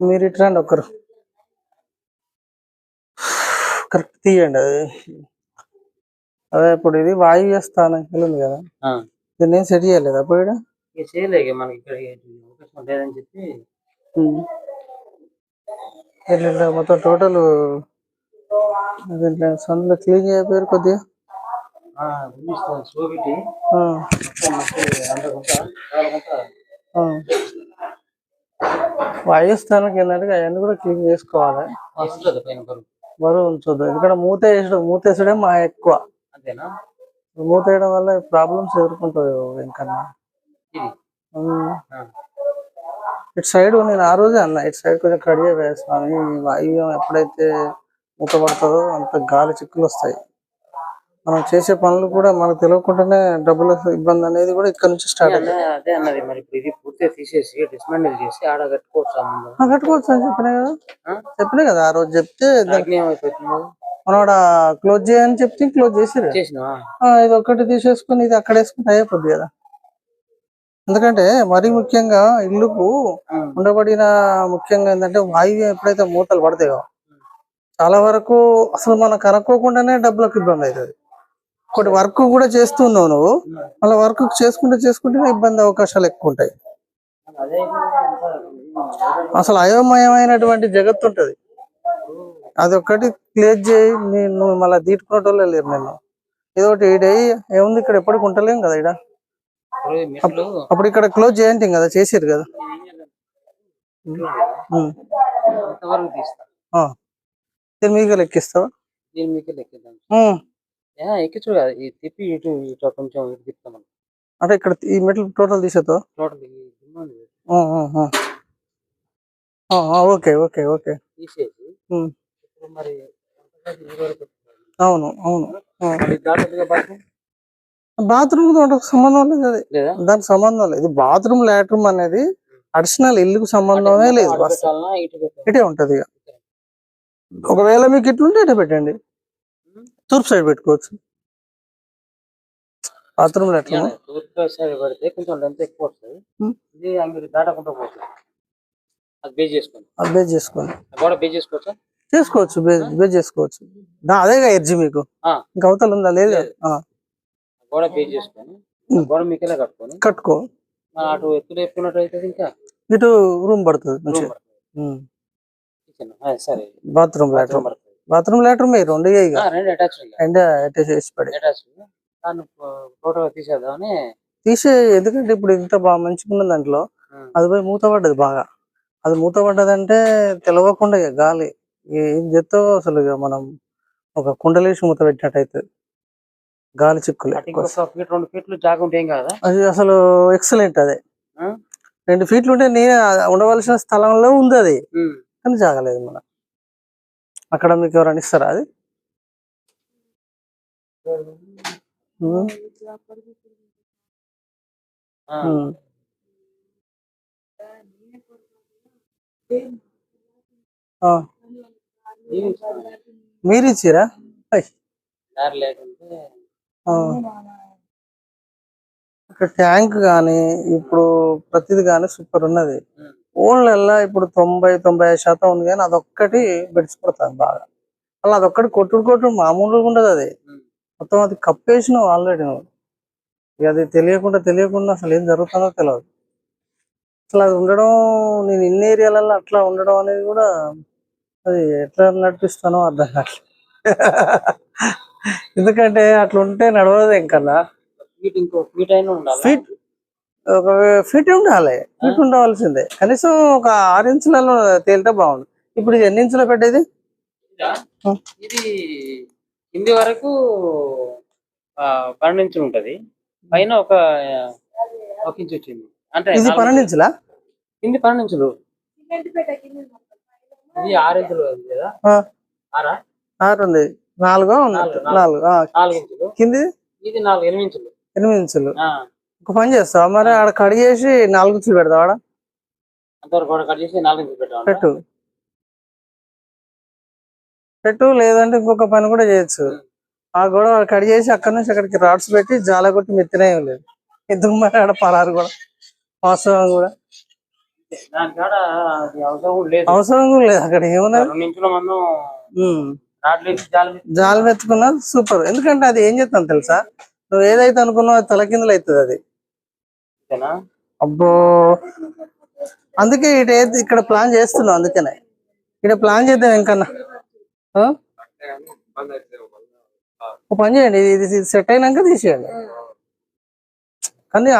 మీరు ఇటు రండి ఒక్కరు కరెక్ట్ తీయండి అది. అదే ఇప్పుడు ఇది వాయువ్య స్థానం ఉంది కదా. దీన్ని ఏం సెట్ చేయలేదు అప్పుడు ఈడ? ఇక చేయలే ఇక మనకి ఇక్కడ అవకాశం లేదని చెప్పి. ఇట్లా మొత్తం టోటల్ దీంట్లో సన్లో క్లీన్ చేయకపోయారు కొద్దిగా? సోబిటి. ఆ, స్థానానికి ఏంటంటే అవన్నీ కూడా క్లీన్ చేసుకోవాలి. బరువు? ఉంచొద్దు. ఎందుకంటే మూత వేసడం మూత వేసడే మా ఎక్కువ. మూత వేయడం వల్ల ప్రాబ్లమ్స్ ఎదుర్కొంటుంది వెంకన్న. ఇటు సైడ్ నేను ఆ రోజే అన్న ఇటు సైడ్ కొంచెం కడిగే వేస్తాను వాయువ్యం ఎప్పుడైతే మూత పడుతుందో అంత గాలి చిక్కులు వస్తాయి. మనం చేసే పనులు కూడా మనకు తెలియకుండానే డబ్బుల ఇబ్బంది అనేది కూడా ఇక్కడ నుంచి స్టార్ట్ అదే అన్నది మరి ఇది పూర్తిగా తీసేసి డిస్మాండిల్ చేసి ఆడ కట్టుకోవచ్చు కట్టుకోవచ్చు అని చెప్పినా కదా? చెప్పినా కదా ఆ రోజు చెప్తే మనం ఆడ క్లోజ్ చేయని చెప్తే క్లోజ్ ఆ, ఇది ఒక్కటి తీసేసుకుని ఇది అక్కడ వేసుకుంటే అయిపోద్ది కదా. ఎందుకంటే మరీ ముఖ్యంగా ఇల్లుకు. ఉండబడిన ముఖ్యంగా ఏంటంటే వాయువ్యం ఎప్పుడైతే మూతలు పడతాయో చాలా వరకు అసలు మనకు అనుకోకుండానే డబ్బులకు ఇబ్బంది అవుతుంది. ఒకటి వర్క్ కూడా చేస్తున్నావు నువ్వు. మళ్ళీ వర్క్ చేసుకుంటే చేసుకుంటే ఇబ్బంది అవకాశాలు ఎక్కువ ఉంటాయి. అసలు అయోమయమైనటువంటి జగత్తు ఉంటది. అది ఒక్కటి క్లియర్ చేయి నేను నువ్వు మళ్ళీ తీర్చుకునేటోళ్ళే లేరు నేను ఇదొకటి ఈడ ఏముంది ఇక్కడ ఎప్పటికి ఉంటలేం కదా ఇక్కడ మెట్లు అప్పుడు ఇక్కడ క్లోజ్ చేయండి కదా చేసారు కదా. తీస్తా. దీన్ని మీకు లెక్కిస్తావా? నేను మీకు లెక్కిద్దాం. ఎక్కించు కాదు ఈ తిప్పి ఇటు ఇటు కొంచెం ఇటు తిప్పుతాం అంటే ఇక్కడ ఈ మెట్లు టోటల్ తీసేస్తావా టోటల్ ఓకే ఓకే ఓకే. తీసేసి. ఇప్పుడు మరి అవును అవును. బాత్రూమ్? దానికి సంబంధం లేదు అది. దానికి సంబంధం లేదు. బాత్రూమ్ లాట్రూమ్ అనేది అడిషనల్ ఇల్లుకు సంబంధమే లేదు ఇటే ఉంటది ఇక. ఒకవేళ మీకు ఇట్లుంటే ఇటే పెట్టండి. తూర్పు సైడ్ పెట్టుకోవచ్చు. బాత్రూమ్ లాట్రూమ్ తూర్పు సైడ్ పెడితే కొంచెం లెంత్ ఎక్కువ వస్తుంది. ఇది దాటకుండా పోతుంది. అది బేస్ చేసుకోండి. అది బేస్ చేసుకోండి. గోడ బేస్ చేసుకోవచ్చా? చేసుకోవచ్చు బేస్ చేసుకోవచ్చు. అదేగా ఎర్జీ మీకు. ఇంకా అవతల ఉందా? లేదు గోడ బేస్ చేసుకొని. గోడ మీకెలా కట్టుకొని? కట్టుకో. అటు ఎత్తులు ఎత్తుకున్నట్టు అవుతుంది ఇంకా? ఇటు రూమ్ పడుతుంది మంచిగా. సరే. బాత్రూమ్ లాట్రూమ్. బాత్రూమ్ లాట్రూమ్ రెండు రెండు అటాచ్ పడే. అటాచ్ దాన్ని టోటల్ తీసేద్దామని. తీసే ఎందుకంటే ఇప్పుడు ఇంత బాగా మంచిగా ఉన్న దాంట్లో. అది పోయి మూత పడ్డది బాగా. అది మూత పడ్డదంటే తెలవకుండా ఇక గాలి. ఏం చేస్తావో అసలు ఇక మనం ఒక కుండలేసి మూత పెట్టినట్టు అవుతుంది గాలి చిక్కులు రెండు ఫీట్లు జాగా ఉంటే కాదా? అది అసలు ఎక్సలెంట్ అదే? రెండు ఫీట్లు ఉంటే నేను ఉండవలసిన స్థలంలో ఉంది అది. కానీ జాగలేదు మన అక్కడ మీకు ఎవరైనా ఇస్తారా అది? మీరు ఇచ్చిరా. ఇక్కడ ట్యాంక్ కానీ ఇప్పుడు ప్రతిది కానీ సూపర్ ఉన్నది. ఓన్లల్లా ఇప్పుడు తొంభై తొంభై ఐదు శాతం ఉంది కానీ అదొక్కటి బెడిసిపడుతుంది బాగా. అలా అదొక్కటి కొట్టుడు కొట్టుడు మామూలుగా ఉండదు అది. మొత్తం అది కప్పేసినావు ఆల్రెడీ నువ్వు ఇక అది తెలియకుండా తెలియకుండా అసలు ఏం జరుగుతుందో తెలియదు అసలు అది ఉండడం నేను ఇన్ని ఏరియాలలో అట్లా ఉండడం అనేది కూడా అది ఎట్లా నడిపిస్తానో అర్థం కావట్లేదు. ఎందుకంటే అట్లా ఉంటే నడవదు ఇంకన్నా. ఫీట్ ఒక ఫీట్ ఉండాలి. ఫీట్ ఉండవలసిందే. కనీసం ఒక ఆరు ఇంచులలో తేలితే బాగుండు. ఇప్పుడు ఎన్ని ఇంచులో పెట్టేది. ఇది కింది వరకు ఆ, పన్నెండు ఇంచులు ఉంటది. పైన ఒక ఒక ఇంచు వచ్చింది. అంటే ఇది పన్నెండు ఇంచులా కింది పన్నెండు ఇంచులు ఇది ఆరు ఇంచులు కదా? ఆరా? ఆరు ఉంది. నాలుగో నాలుగు, నాలుగు. ఇంచులు. కింది? ఇది నాలుగు ఎనిమిది ఇంచులు. ఎనిమిది ఇంచులు. ఒక పని చేస్తావా? మరి ఆడ కడిగేసి నాలుగు ఇంచులు పెడతావా ఆడ? అంతవరకు కూడా కట్ చేసి నాలుగు ఇంచులు పెట్టు. పెట్టు లేదంటే ఇంకొక పని కూడా చేయొచ్చు. ఆ గొడవ కట్ చేసి అక్కడ నుంచి అక్కడికి రాడ్స్ పెట్టి జాల కొట్టి మెత్తినే లేదు. ఎందుకు మరి ఆడ పరారు కూడా. వాస్తవం కూడా. అవసరం కూడా లేదు. అవసరం కూడా లేదు. అక్కడ ఇచ్చి జాలి మెత్తుకున్నా సూపర్. ఎందుకంటే అది ఏం చేస్తాను తెలుసా? నువ్వు ఏదైతే అనుకున్నావు అది తలకిందులు అవుతుంది అది? అబ్బో. అందుకే ఇటు ఇక్కడ ప్లాన్ చేస్తున్నావు అందుకనే. ఇక్కడ ప్లాన్ చేద్దాం ఇంకన్నా? ఒక పని చేయండి. ఇది సెట్ అయినాక తీసేయండి కానీ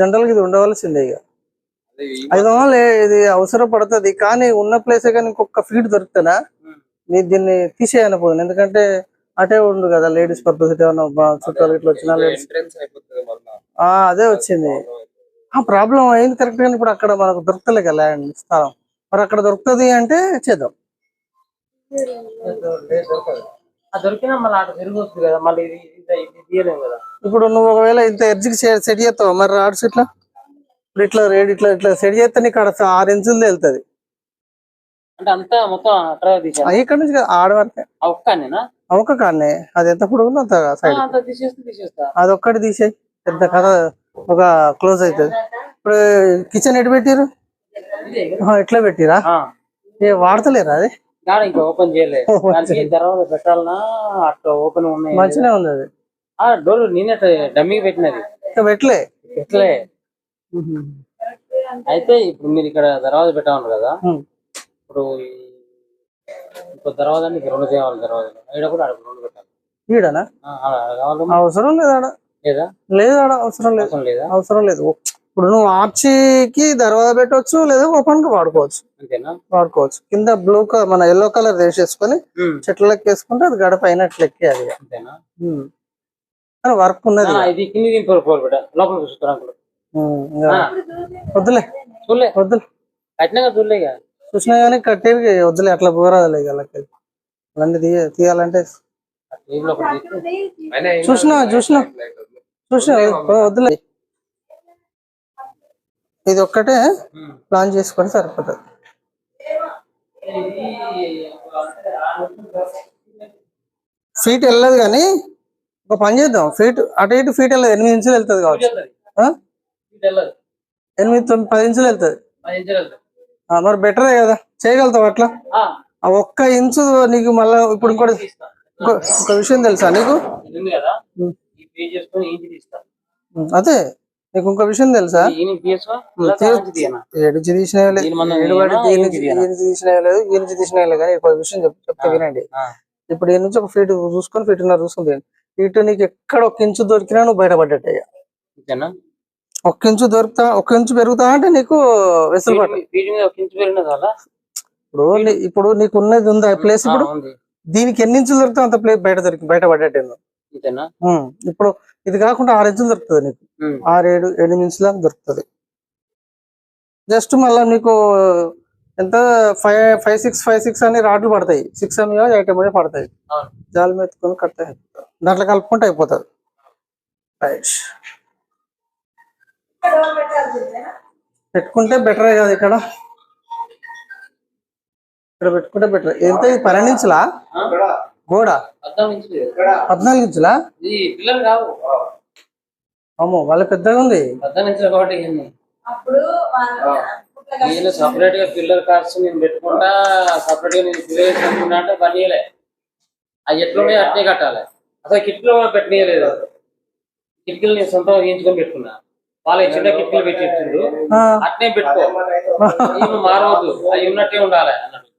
జనరల్గా ఇది ఉండవలసిందే ఇక. ఐదు వందలు ఇది అవసరం పడుతుంది. కానీ ఉన్న ప్లేస్ కానీ ఇంకొక ఫీట్ దొరుకుతుందా? ఉమ్. నీ దీన్ని తీసేయను పోదు ఎందుకంటే అటే ఉండు కదా లేడీస్ పర్పస్ ఏమన్నా చుట్టాలు ఇట్లా వచ్చిన లేడీస్ ఆ అదే వచ్చింది. ఆ ప్రాబ్లం అయింది. కరెక్ట్ గానీ ఇప్పుడు అక్కడ మనకు దొరకలే కదా ల్యాండ్ స్థలం. మరి అక్కడ దొరుకుతుంది అంటే చేద్దాం. దొరికినా మళ్ళీ అటు తిరిగి కదా మళ్ళీ ఇది ఇది ఇది తీయలేము కదా. ఇప్పుడు నువ్వు ఒకవేళ ఇంత ఎర్జికి సెట్ చేస్తావు? మరి రాడ్స్ ఇట్లా ఇప్పుడు ఇట్లా రేడ్ ఇట్లా ఇట్లా సెట్ చేస్తే నీకు అక్కడ ఆరు ఇంచులు వెళ్తుంది అంటే అంతా మొత్తం ఇక్కడ నుంచి కాదు, ఆడ వరకే. ఆ ఒక్కనేనా ఒక కాన్నే. అది ఎంత పొడుగుందో అంత సైడ్. అది ఒక్కటి తీసేయి. పెద్ద కథ ఒక క్లోజ్ అవుతుంది ఇప్పుడు కిచెన్ ఎటు పెట్టిరు ఎట్లా పెట్టిరా? వాడతలేరా అది? గాడ ఇంకా ఓపెన్ చేయలేదు. దానికి తర్వాత పెట్టాలనా అట్లా ఓపెన్ ఉన్నాయి. మంచిగా ఉంది అది ఆ డోర్ నేనే డమ్మీకి పెట్టినది. పెట్టలే. ఎట్లే అయితే ఇప్పుడు మీరు ఇక్కడ దర్వాజా పెట్టామన్నారు కదా. ఇప్పుడు ఇంకో దర్వాజా మీకు రెండు చేయాలి దర్వాజా. ఇక్కడ కూడా ఆడ రెండు పెట్టాలి. ఈడనా? అవసరం లేదు లేదా? లేదు అవసరం లేదు. అవసరం లేదా? అవసరం లేదు. ఇప్పుడు నువ్వు ఆర్చికి దర్వాజా పెట్టవచ్చు లేదా ఓపెన్గా వాడుకోవచ్చు. అంతేనా? వాడుకోవచ్చు. కింద బ్లూ కలర్ మన ఎల్లో కలర్ వేసేసుకొని. చెట్లకి వేసుకుంటే అది గడప అయినట్లు ఉమ్. కానీ వర్క్ ఉన్నది వద్దులే. చూడలే. వద్దులే. చూసినా కానీ కట్టేది వద్దులే అట్లా పోరాదులే వాళ్ళకి అలాంటి తీయ తీయాలంటే చూసినా చూసినా. చూసినా వద్దులే. ఇది ఒక్కటే. ప్లాన్ చేసుకొని సరిపోతుంది. ఫీట్ వెళ్ళదు కానీ ఒక పని చేద్దాం. ఫీట్ అటు ఇటు ఫీట్ వెళ్ళదు ఎనిమిది ఇంచులు వెళ్తుంది కావచ్చు. ఎనిమిది తొమ్మిది పది ఇంచులు వెళ్తుంది. మరి బెటరే కదా. చేయగలుగుతావు అట్లా? ఆ, ఒక్క ఇంచు నీకు మళ్ళా ఇప్పుడు ఇంకోటి ఒక విషయం తెలుసా నీకు? అదే. నీకు ఇంకో విషయం తెలుసా? తీసినా లేదు తీసినా లేదు కానీ ఒక విషయం చెప్ చెప్తే వినండి. ఇప్పుడు ఈ నుంచి ఒక ఫీట్ చూసుకొని ఫీట్ ఉన్నారు చూసుకుంది ఇటు నీకు ఎక్కడ ఒక ఇంచు దొరికినా నువ్వు బయటపడ్డట్టే ఇక. అంతేనా ఒక్క ఇంచు దొరుకుతా ఒక్క ఇంచు పెరుగుతా అంటే నీకు వెసులుబాటు. ఇప్పుడు ఇప్పుడు నీకు ఉన్నది ఉందా ప్లేస్ ఇప్పుడు? దీనికి ఎన్ని ఇంచులు దొరుకుతా అంత ప్లేస్ బయట దొరికి. అంతేనా ఉమ్, ఇప్పుడు ఇది కాకుండా ఆరు ఇంచులు దొరుకుతుంది నీకు. ఆరు ఏడు ఎనిమిది ఇంచుల దాకా దొరుకుతుంది. జస్ట్ మళ్ళీ నీకు ఎంత? Five five six five six అని రాడ్లు పడతాయి. సిక్స్ ఎంఏ ఎయిట్ ఎంఏ పడతాయి. జాలి మెత్తుకొని కట్ దాంట్లో కలుపుకుంటే అయిపోతుంది. రైట్ పెట్టుకుంటే బెటరే కదా ఇక్కడ. ఇక్కడ పెట్టుకుంటే బెటర్ ఎంత? ఇది? గోడ? పద్నాలుగు ఇంచులు. అమ్మో వాళ్ళ పెద్దగా ఉంది. నేను సపరేట్గా పిల్లర్ కార్డ్స్ నేను పెట్టుకుంటా సపరేట్గా నేను పిల్లర్ పెట్టుకుంటా అంటే పనియలే అవి ఎట్లున్నాయో అట్నే కట్టాలి. అసలు కిటికీలు కూడా పెట్టనీయలేదు. కిటికీలు నేను సొంతంగా గీయించుకొని పెట్టుకున్నా. వాళ్ళ చిన్న కిటికీలు పెట్టి ఇచ్చిండు. ఆ, అట్నే పెట్టుకో. మారవద్దు. అవి ఉన్నట్టే ఉండాలి అన్నట్టు.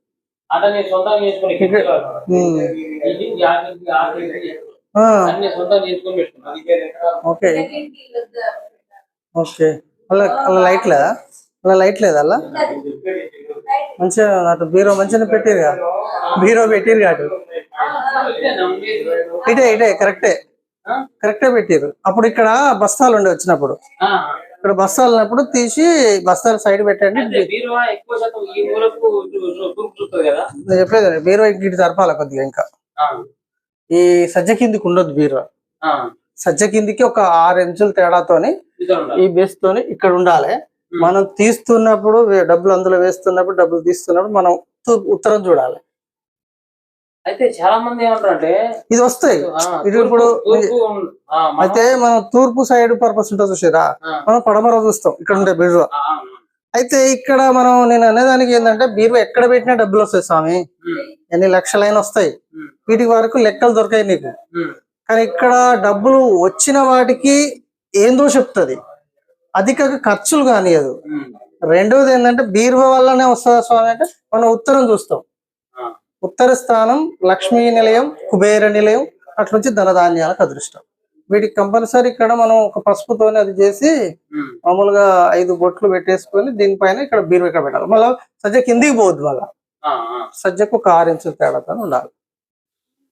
చేసుకుని అన్ని చేసుకొని ఓకే. ఓకే. అలా అలా లైట్ లేదా? అలా లైట్ లేదా అలా? మంచిగా అటు బీరో మంచిగా పెట్టిరుగా బీరో పెట్టిరు అటు. ఇటే ఇటే కరెక్టే? కరెక్టే పెట్టిరు. అప్పుడు ఇక్కడ బస్తాలు ఉండే వచ్చినప్పుడు. ఆ. ఇక్కడ బస్తాలు ఉన్నప్పుడు తీసి బస్తాలు సైడ్ పెట్టండి. బీరువా నేను చెప్పేది బీరో ఇటు జరపాలి కొద్దిగా ఇంకా. ఈ సజ్జ కిందికి ఉండొద్దు బీరో ఆ, సజ్జ కిందికి ఒక ఆరు ఇంచుల తేడాతోని. ఈ బేస్ తోని ఇక్కడ ఉండాలి. మనం తీస్తున్నప్పుడు డబ్బులు అందులో వేస్తున్నప్పుడు డబ్బులు తీస్తున్నప్పుడు మనం ఉత్తరం చూడాలి. అయితే చాలా మంది ఏమంటారు అంటే ఇది వస్తాయి. ఇది ఇప్పుడు అయితే మనం తూర్పు సైడ్ పర్పస్ ఉంటుంది చూసారా? మనం పడమర చూస్తాం ఇక్కడ ఉండే ఆ, అయితే ఇక్కడ మనం నేను అనేదానికి ఏంటంటే బీరువా ఎక్కడ పెట్టినా డబ్బులు వస్తాయి స్వామి. ఎన్ని లక్షలైనా వస్తాయి. వీటి వరకు లెక్కలు దొరకాయి నీకు. కానీ ఇక్కడ డబ్బులు వచ్చిన వాటికి ఏందో చెప్తుంది. అధిక ఖర్చులు కానియదు ఉమ్, రెండవది ఏంటంటే బీరువా వల్లనే వస్తుందా స్వామి అంటే మనం ఉత్తరం చూస్తాం. ఉత్తర స్థానం లక్ష్మీ నిలయం కుబేర నిలయం అట్ల నుంచి ధనధాన్యాలకు అదృష్టం. వీటికి కంపల్సరీ ఇక్కడ మనం ఒక పసుపుతోనే అది చేసి మామూలుగా ఐదు బొట్లు పెట్టేసుకొని దీనిపైన ఇక్కడ బీరువా ఇక్కడ పెట్టాలి. మళ్ళీ సజ్జ కిందికి పోవద్దు మళ్ళా. సజ్జకు ఒక ఆరు ఇంచుల తేడాతో ఉండాలి.